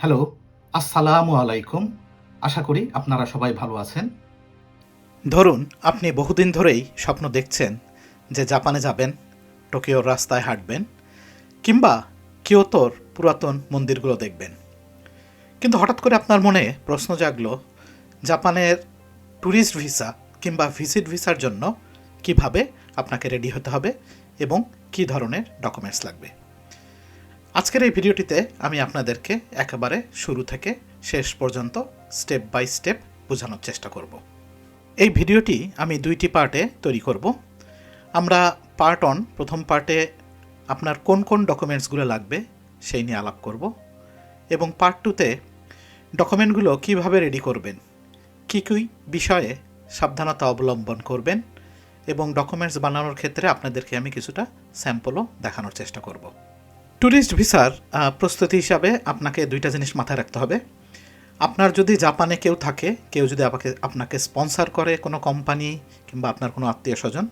Hello, আসসালামু আলাইকুম। আশা করি আপনারা সবাই ভালো আছেন। ধরুন, আপনি বহুদিন ধরেই স্বপ্ন দেখছেন যে জাপানে যাবেন, টোকিওর রাস্তায় হাঁটবেন, কিংবা কিয়োতোর পুরাতন মন্দিরগুলো দেখবেন। কিন্তু হঠাৎ করে আপনার মনে প্রশ্ন জাগলো, জাপানের ট্যুরিস্ট ভিসা কিংবা ভিজিট ভিসার জন্য কীভাবে আপনাকে রেডি হতে হবে এবং কী ধরনের ডকুমেন্টস লাগবে? আজকের এই ভিডিওটিতে আমি আপনাদেরকে একেবারে শুরু থেকে শেষ পর্যন্ত স্টেপ বাই স্টেপ বোঝানোর চেষ্টা করব। এই ভিডিওটি আমি দুইটি পার্টে তৈরি করব। আমরা পার্ট অন প্রথম পার্টে আপনার কোন কোন ডকুমেন্টসগুলো লাগবে সেই নিয়ে আলাপ করব এবং পার্ট টুতে ডকুমেন্টগুলো কীভাবে রেডি করবেন, কী কী বিষয়ে সাবধানতা অবলম্বন করবেন এবং ডকুমেন্টস বানানোর ক্ষেত্রে আপনাদেরকে আমি কিছুটা স্যাম্পলও দেখানোর চেষ্টা করব। ট্যুরিস্ট ভিসার প্রস্তুতি হিসাবে আপনাকে দুইটা জিনিস মাথায় রাখতে হবে। আপনার যদি জাপানে কেউ থাকে, কেউ যদি আপনাকে আপনাকে স্পন্সার করে কোনো কোম্পানি কিংবা আপনার কোনো আত্মীয় স্বজন,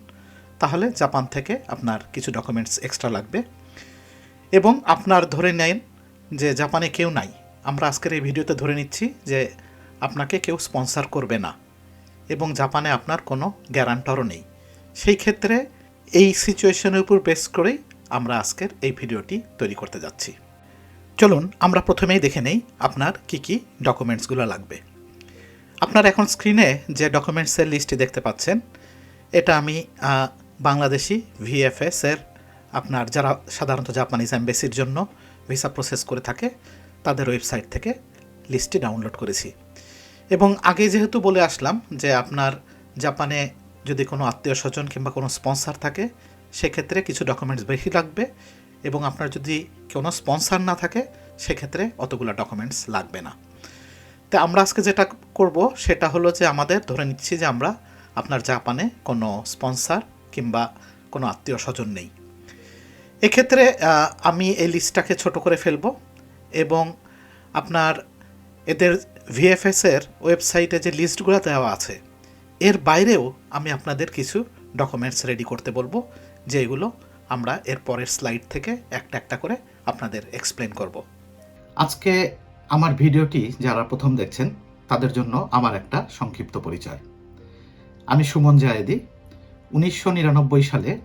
তাহলে জাপান থেকে আপনার কিছু ডকুমেন্টস এক্সট্রা লাগবে। এবং আপনার ধরে নেন যে জাপানে কেউ নাই, আমরা আজকের এই ভিডিওতে ধরে নিচ্ছি যে আপনাকে কেউ স্পন্সার করবে না এবং জাপানে আপনার কোনো গ্যারান্টারও নেই। সেই ক্ষেত্রে এই সিচুয়েশনের উপর বেস করেই আমরা আজকের এই ভিডিওটি তৈরি করতে যাচ্ছি। চলুন, আমরা প্রথমেই দেখে নেই আপনার কি কি ডকুমেন্টসগুলো লাগবে। আপনার এখন স্ক্রিনে যে ডকুমেন্টসের লিস্টটি দেখতে পাচ্ছেন, এটা আমি বাংলাদেশি ভিএফএস এর আপনার যারা সাধারণত জাপানিজ অ্যাম্বাসির জন্য ভিসা প্রসেস করে থাকে, তাদের ওয়েবসাইট থেকে লিস্টটি ডাউনলোড করেছি। এবং আগে যেহেতু বলে আসলাম যে আপনার জাপানে যদি কোনো আত্মীয় স্বজন কিংবা কোনো স্পন্সর থাকে সেক্ষেত্রে কিছু ডকুমেন্টস বেশি লাগবে এবং আপনার যদি কোনো স্পন্সর না থাকে, সেক্ষেত্রে অতগুলো ডকুমেন্টস লাগবে না। তো আমরা আজকে যেটা করব, সেটা হলো যে আমাদের ধরে নিচ্ছি যে আমরা আপনার জাপানে কোনো স্পন্সর কিংবা কোনো আত্মীয় স্বজন নেই। এক্ষেত্রে আমি এই লিস্টটাকে ছোট করে ফেলব এবং আপনার এদের ভিএফএস এর ওয়েবসাইটে যে লিস্টগুলো দেওয়া আছে, এর বাইরেও আমি আপনাদের কিছু ডকুমেন্টস রেডি করতে বলব যেগুলো আমরা এর পরের স্লাইড থেকে একটা একটা করে আপনাদের এক্সপ্লেন করব। আজকে আমার ভিডিওটি যারা প্রথম দেখছেন, তাদের জন্য আমার একটা সংক্ষিপ্ত পরিচয়। আমি সুমন জায়েদি, উনিশশো নিরানব্বই সালে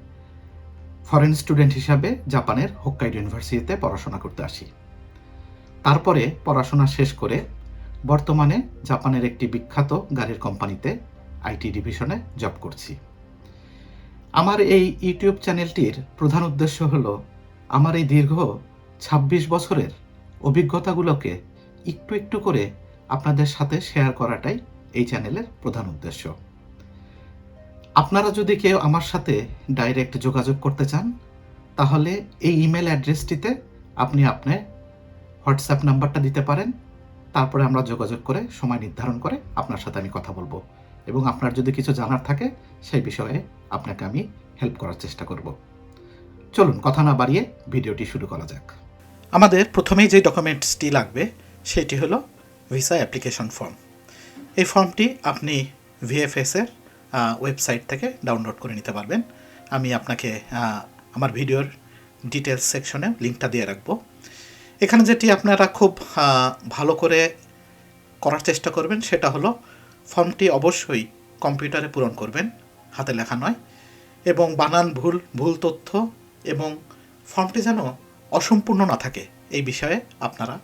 ফরেন স্টুডেন্ট হিসাবে জাপানের হোক্কাইডো ইউনিভার্সিটিতে পড়াশোনা করতে আসি। তারপরে পড়াশোনা শেষ করে বর্তমানে জাপানের একটি বিখ্যাত গাড়ির কোম্পানিতে আইটি ডিভিশনে জব করছি। আমার এই ইউটিউব চ্যানেলটির প্রধান উদ্দেশ্য হলো, আমার এই দীর্ঘ ২৬ বছরের অভিজ্ঞতাগুলোকে একটু একটু করে আপনাদের সাথে শেয়ার করাটাই এই চ্যানেলের প্রধান উদ্দেশ্য। আপনারা যদি কেউ আমার সাথে ডাইরেক্ট যোগাযোগ করতে চান, তাহলে এই ইমেল অ্যাড্রেসটিতে আপনি আপনার হোয়াটসঅ্যাপ নাম্বারটা দিতে পারেন, তারপরে আমরা যোগাযোগ করে সময় নির্ধারণ করে আপনার সাথে আমি কথা বলব। এবং আপনার যদি কিছু জানার থাকে, সেই বিষয়ে আপনাকে আমি হেল্প করার চেষ্টা করব। চলুন, কথা না বাড়িয়ে ভিডিওটি শুরু করা যাক। আমাদের প্রথমেই যে ডকুমেন্টসটি লাগবে, সেটি হলো ভিসা অ্যাপ্লিকেশন ফর্ম এই ফর্মটি আপনি ভিএফএস এর ওয়েবসাইট থেকে ডাউনলোড করে নিতে পারবেন। আমি আপনাকে আমার ভিডিওর ডিটেলস সেকশনে লিঙ্কটা দিয়ে রাখব। এখানে যেটি আপনারা খুব ভালো করে করার চেষ্টা করবেন, সেটা হলো ফর্মটি অবশ্যই কম্পিউটারে পূরণ করবেন, হাতে লেখা নয়, এবং বানান ভুল ভুল তথ্য এবং ফর্মটি যেন অসম্পূর্ণ না থাকে, এই বিষয়ে আপনারা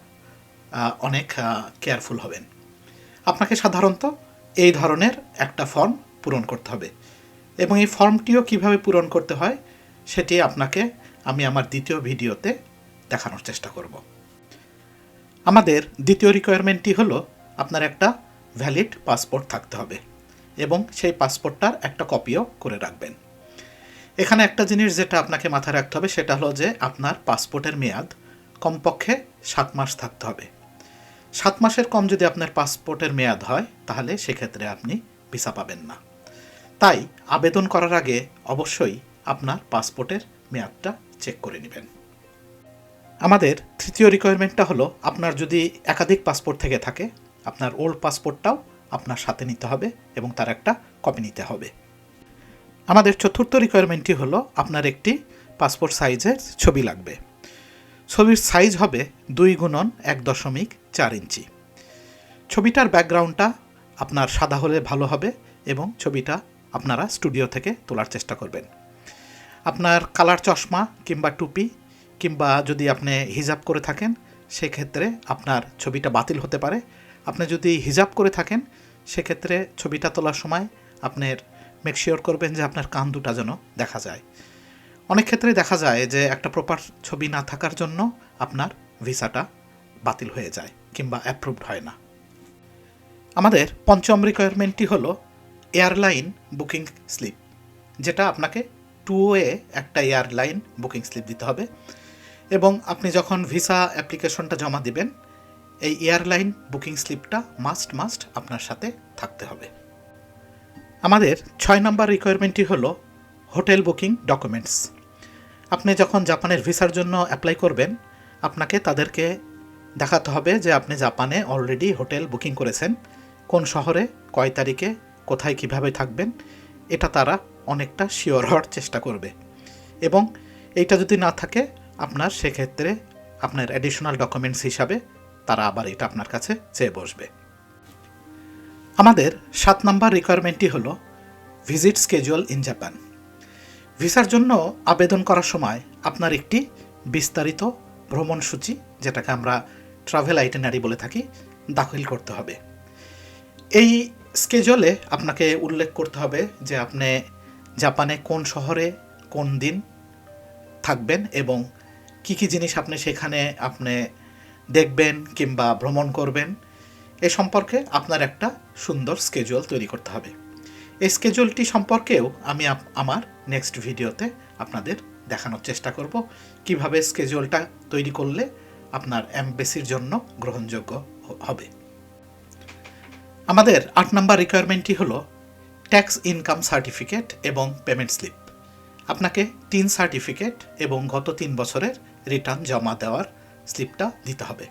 অনেক কেয়ারফুল হবেন। আপনাকে সাধারণত এই ধরনের একটা ফর্ম পূরণ করতে হবে, এবং এই ফর্মটিও কীভাবে পূরণ করতে হয় সেটি আপনাকে আমি আমার দ্বিতীয় ভিডিওতে দেখানোর চেষ্টা করব। আমাদের দ্বিতীয় রিকোয়ারমেন্টটি হলো আপনার একটা ভ্যালিড পাসপোর্ট থাকতে হবে এবং সেই পাসপোর্টটার একটা কপিও করে রাখবেন। এখানে একটা জিনিস যেটা আপনাকে মাথায় রাখতে হবে সেটা হলো যে আপনার পাসপোর্টের মেয়াদ কমপক্ষে সাত মাস থাকতে হবে। সাত মাসের কম যদি আপনার পাসপোর্টের মেয়াদ হয়, তাহলে সেক্ষেত্রে আপনি ভিসা পাবেন না। তাই আবেদন করার আগে অবশ্যই আপনার পাসপোর্টের মেয়াদটা চেক করে নেবেন। আমাদের তৃতীয় রিকোয়ারমেন্টটা হলো আপনার যদি একাধিক পাসপোর্ট থেকে থাকে আপনার ওল্ড পাসপোর্টটাও আপনার সাথে নিতে হবে এবং তার একটা কপি নিতে হবে। আমাদের চতুর্থ রিকোয়ারমেন্টটি হলো আপনার একটি পাসপোর্ট সাইজের ছবি লাগবে। ছবির সাইজ হবে দুই গুণন এক দশমিক চার ইঞ্চি। ছবিটার ব্যাকগ্রাউন্ডটা আপনার সাদা হলে ভালো হবে এবং ছবিটা আপনারা স্টুডিও থেকে তোলার চেষ্টা করবেন। আপনার কালার চশমা কিংবা টুপি কিংবা যদি আপনি হিজাব করে থাকেন, সেক্ষেত্রে আপনার ছবিটা বাতিল হতে পারে আপনি যদি হিজাব করে থাকেন, সেক্ষেত্রে ছবিটা তোলার সময় আপনার মেকশিওর করবেন যে আপনার কান দুটা যেন দেখা যায়। অনেক ক্ষেত্রে দেখা যায় যে একটা প্রপার ছবি না থাকার জন্য আপনার ভিসাটা বাতিল হয়ে যায় কিংবা অ্যাপ্রুভড হয় না। আমাদের পঞ্চম রিকোয়ারমেন্টটি হলো এয়ারলাইন বুকিং স্লিপ যেটা আপনাকে টু এ একটা এয়ারলাইন বুকিং স্লিপ দিতে হবে এবং আপনি যখন ভিসা অ্যাপ্লিকেশনটা জমা দিবেন এই এয়ারলাইন বুকিং স্লিপটা মাস্ট মাস্ট আপনার সাথে থাকতে হবে। আমাদের ছয় নম্বর রিকোয়ারমেন্টটি হলো হোটেল বুকিং ডকুমেন্টস। আপনি যখন জাপানের ভিসার জন্য অ্যাপ্লাই করবেন, আপনাকে তাদেরকে দেখাতে হবে যে আপনি জাপানে অলরেডি হোটেল বুকিং করেছেন, কোন শহরে, কয় তারিখে, কোথায় কীভাবে থাকবেন, এটা তারা অনেকটা শিওর হওয়ার চেষ্টা করবে। এবং এইটা যদি না থাকে, আপনার সেক্ষেত্রে আপনার অ্যাডিশনাল ডকুমেন্টস হিসাবে তারা আবার এটা আপনার কাছে চেয়ে বসবে। আমাদের সাত নম্বর রিকোয়ারমেন্টটি হল ভিজিট স্কেজুয়াল ইন জাপান ভিসার জন্য আবেদন করার সময় আপনার একটি বিস্তারিত ভ্রমণসূচি যেটাকে আমরা ট্রাভেল আইটেনারি বলে থাকি, দাখিল করতে হবে। এই স্কেজুয়ালে আপনাকে উল্লেখ করতে হবে যে আপনি জাপানে কোন শহরে কোন দিন থাকবেন এবং কি কি জিনিস আপনি সেখানে আপনি দেখবেন কিংবা ভ্রমণ করবেন, এ সম্পর্কে আপনার একটা সুন্দর স্কেজুয়াল তৈরি করতে হবে। এই স্কেজুয়ালটি সম্পর্কেও আমি আমার নেক্সট ভিডিওতে আপনাদের দেখানোর চেষ্টা করব, কীভাবে স্কেজুয়ালটা তৈরি করলে আপনার এমবেসির জন্য গ্রহণযোগ্য হবে। আমাদের আট নম্বর রিকোয়ারমেন্টটি হলো ট্যাক্স ইনকাম সার্টিফিকেট এবং পেমেন্ট স্লিপ আপনাকে তিন সার্টিফিকেট এবং গত তিন বছরের রিটার্ন জমা দেওয়ার স্লিপটা দিতে হবে।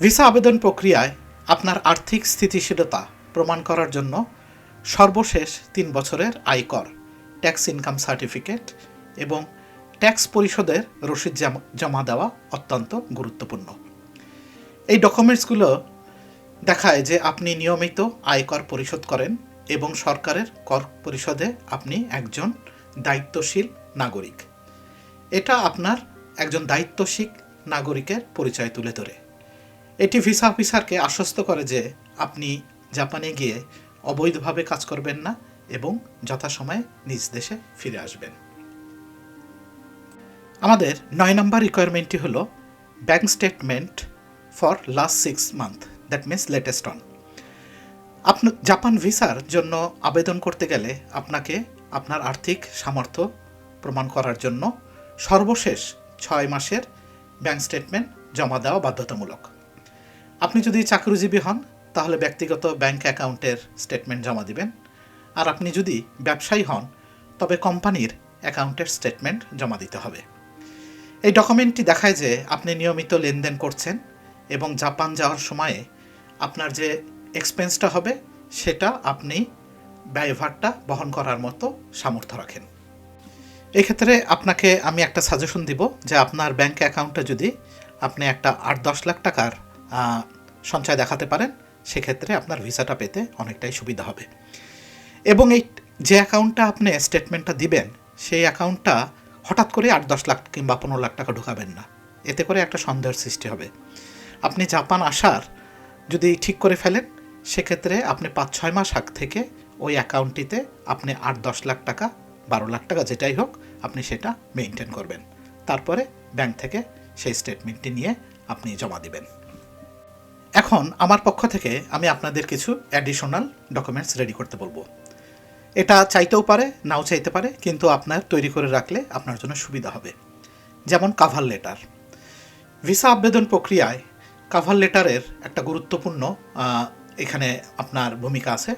ভিসা আবেদন প্রক্রিয়ায় আপনার আর্থিক স্থিতিশীলতা প্রমাণ করার জন্য সর্বশেষ তিন বছরের আয়কর, ট্যাক্স ইনকাম সার্টিফিকেট এবং ট্যাক্স পরিশোধের রসিদ জাম- দেওয়া অত্যন্ত গুরুত্বপূর্ণ। এই ডকুমেন্টসগুলো দেখায় যে আপনি নিয়মিত আয়কর পরিশোধ করেন এবং সরকারের কর পরিশোধে আপনি একজন দায়িত্বশীল নাগরিক। এটা আপনার একজন দায়িত্বশীল নাগরিকের পরিচয় তুলে ধরে। এটি ভিসা অফিসারকে আশ্বস্ত করে যে আপনি জাপানে গিয়ে অবৈধভাবে কাজ করবেন না এবং যথাসময়ে নিজ দেশে ফিরে আসবেন। আমাদের নয় নম্বর রিকোয়ারমেন্টটি হলো bank statement for last six month that means latest on আপনি জাপান ভিসার জন্য আবেদন করতে গেলে আপনাকে আপনার আর্থিক সামর্থ্য প্রমাণ করার জন্য সর্বশেষ ছয় মাসের ব্যাংক স্টেটমেন্ট জমা দেওয়া বাধ্যতামূলক। আপনি যদি চাকরিজীবী হন, তাহলে ব্যক্তিগত ব্যাংক অ্যাকাউন্টের স্টেটমেন্ট জমা দিবেন। আর আপনি যদি ব্যবসায়ী হন, তবে কোম্পানির অ্যাকাউন্টের স্টেটমেন্ট জমা দিতে হবে। এই ডকুমেন্টটি দেখায় যে আপনি নিয়মিত লেনদেন করছেন এবং জাপান যাওয়ার সময়ে আপনার যে এক্সপেন্সটা হবে, সেটা আপনি ব্যয়ভারটা বহন করার মতো সামর্থ্য রাখেন। এক্ষেত্রে আপনাকে আমি একটা সাজেশন দিব যে আপনার ব্যাংক অ্যাকাউন্টে যদি আপনি একটা আট দশ লাখ টাকার সঞ্চয় দেখাতে পারেন, সেক্ষেত্রে আপনার ভিসাটা পেতে অনেকটাই সুবিধা হবে। এবং এই যে অ্যাকাউন্টটা আপনি স্টেটমেন্টটা দিবেন, সেই অ্যাকাউন্টটা হঠাৎ করে আট দশ লাখ কিংবা পনেরো লাখ টাকা ঢোকাবেন না। এতে করে একটা সন্দেহের সৃষ্টি হবে। আপনি জাপান আসার যদি ঠিক করে ফেলেন, সেক্ষেত্রে আপনি পাঁচ ছয় মাস আগ থেকে ওই অ্যাকাউন্টটিতে আপনি আট দশ লাখ টাকা বারো লাখ টাকা যেটাই হোক আপনি সেটা মেনটেন করবেন। তারপরে ব্যাংক থেকে সেই স্টেটমেন্টটি নিয়ে আপনি জমা দিবেন। এখন আমার পক্ষ থেকে আমি আপনাদের কিছু অ্যাডিশনাল ডকুমেন্টস রেডি করতে বলব। এটা চাইতেও পারে, নাও চাইতে পারে, কিন্তু আপনার তৈরি করে রাখলে আপনার জন্য সুবিধা হবে। যেমন কাভার লেটার ভিসা আবেদন প্রক্রিয়ায় কাভার লেটারের একটা গুরুত্বপূর্ণ এখানে আপনার ভূমিকা আছে।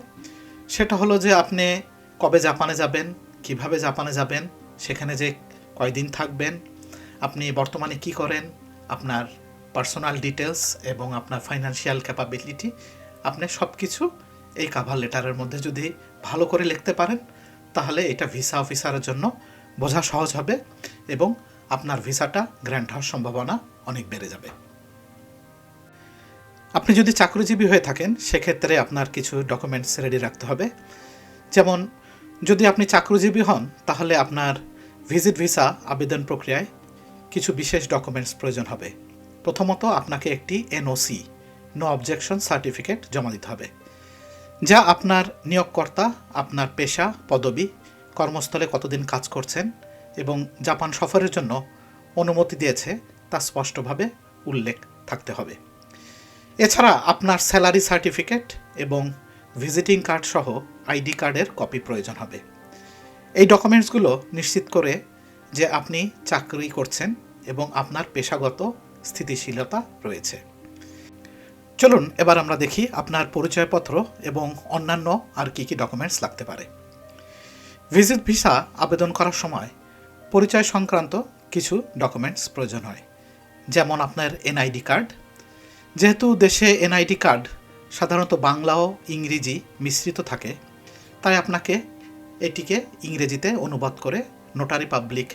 সেটা হলো যে আপনি কবে জাপানে যাবেন কীভাবে জাপানে যাবেন, সেখানে যে কয়দিন থাকবেন, আপনি বর্তমানে কি করেন, আপনার পার্সোনাল ডিটেলস এবং আপনার ফাইন্যান্সিয়াল ক্যাপাবিলিটি আপনি সব কিছু এই কাভার লেটারের মধ্যে যদি ভালো করে লিখতে পারেন, তাহলে এটা ভিসা অফিসারের জন্য বোঝা সহজ হবে এবং আপনার ভিসাটা গ্র্যান্ট হওয়ার সম্ভাবনা অনেক বেড়ে যাবে। আপনি যদি চাকরিজীবী হয়ে থাকেন, সেক্ষেত্রে আপনার কিছু ডকুমেন্টস রেডি রাখতে হবে। যেমন যদি আপনি চাকরিজীবী হন, তাহলে আপনার ভিজিট ভিসা আবেদন প্রক্রিয়ায় কিছু বিশেষ ডকুমেন্টস প্রয়োজন হবে। প্রথমত, আপনাকে একটি এনওসি নো অবজেকশন সার্টিফিকেট জমা দিতে হবে, যা আপনার নিয়োগকর্তা, আপনার পেশা, পদবি, কর্মস্থলে কতদিন কাজ করছেন এবং জাপান সফরের জন্য অনুমতি দিয়েছে তা স্পষ্টভাবে উল্লেখ থাকতে হবে। এছাড়া, আপনার স্যালারি সার্টিফিকেট এবং ভিজিটিং কার্ড সহ আইডি কার্ডের কপি প্রয়োজন হবে। এই ডকুমেন্টসগুলো নিশ্চিত করে যে আপনি চাকরি করছেন এবং আপনার পেশাগত স্থিতিশীলতা রয়েছে। চলুন, এবার আমরা দেখি আপনার পরিচয়পত্র এবং অন্যান্য আর কি কি ডকুমেন্টস লাগতে পারে। ভিজিট ভিসা আবেদন করার সময় পরিচয় সংক্রান্ত কিছু ডকুমেন্টস প্রয়োজন হয়। যেমন আপনার এনআইডি কার্ড। যেহেতু দেশে এনআইডি কার্ড সাধারণত বাংলা ও ইংরেজি মিশ্রিত থাকে তাই আপনাকে এটিকে ইংরেজিতে অনুবাদ করে নোটারি পাবলিক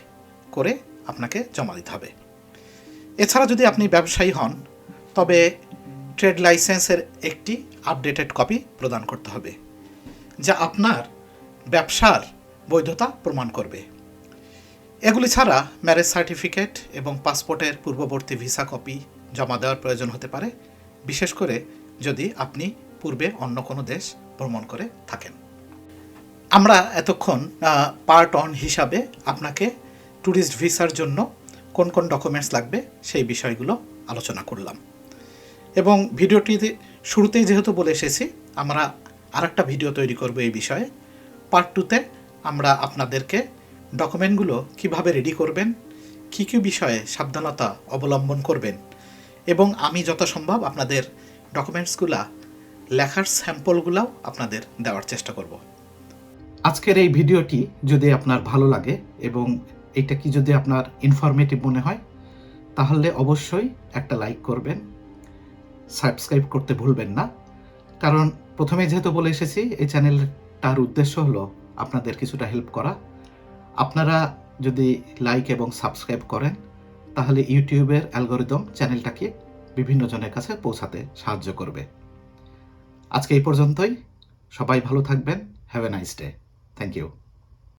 করে আপনাকে জমা দিতে হবে। এছাড়া যদি আপনি ব্যবসায়ী হন, তবে ট্রেড লাইসেন্সের একটি আপডেটেড কপি প্রদান করতে হবে, যা আপনার ব্যবসার বৈধতা প্রমাণ করবে। এগুলি ছাড়া ম্যারেজ সার্টিফিকেট এবং পাসপোর্টের পূর্ববর্তী ভিসা কপি জমা দেওয়ার প্রয়োজন হতে পারে, বিশেষ করে যদি আপনি পূর্বে অন্য কোনো দেশ ভ্রমণ করে থাকেন। আমরা এতক্ষণ পার্ট অন হিসাবে আপনাকে ট্যুরিস্ট ভিসার জন্য কোন কোন ডকুমেন্টস লাগবে সেই বিষয়গুলো আলোচনা করলাম। এবং ভিডিওটিতে শুরুতেই যেহেতু বলে এসেছি, আমরা আরেকটা ভিডিও তৈরি করব এই বিষয়ে। পার্ট টুতে আমরা আপনাদেরকে ডকুমেন্টগুলো কীভাবে রেডি করবেন, কী কী বিষয়ে সাবধানতা অবলম্বন করবেন, এবং আমি যত সম্ভব আপনাদের ডকুমেন্টসগুলা লেখার স্যাম্পলগুলাও আপনাদের দেওয়ার চেষ্টা করব। আজকের এই ভিডিওটি যদি আপনার ভালো লাগে এবং এটা কি যদি আপনার ইনফরমেটিভ মনে হয়, তাহলে অবশ্যই একটা লাইক করবেন। সাবস্ক্রাইব করতে ভুলবেন না। কারণ প্রথমে যেহেতু বলে এসেছি, এই চ্যানেলটার উদ্দেশ্য হলো আপনাদের কিছুটা হেল্প করা। আপনারা যদি লাইক এবং সাবস্ক্রাইব করেন, তাহলে ইউটিউবের অ্যালগোরিদম চ্যানেলটাকে বিভিন্ন জনের কাছে পৌঁছাতে সাহায্য করবে। আজকে এই পর্যন্তই। সবাই ভালো থাকবেন। Have a nice day Thank you.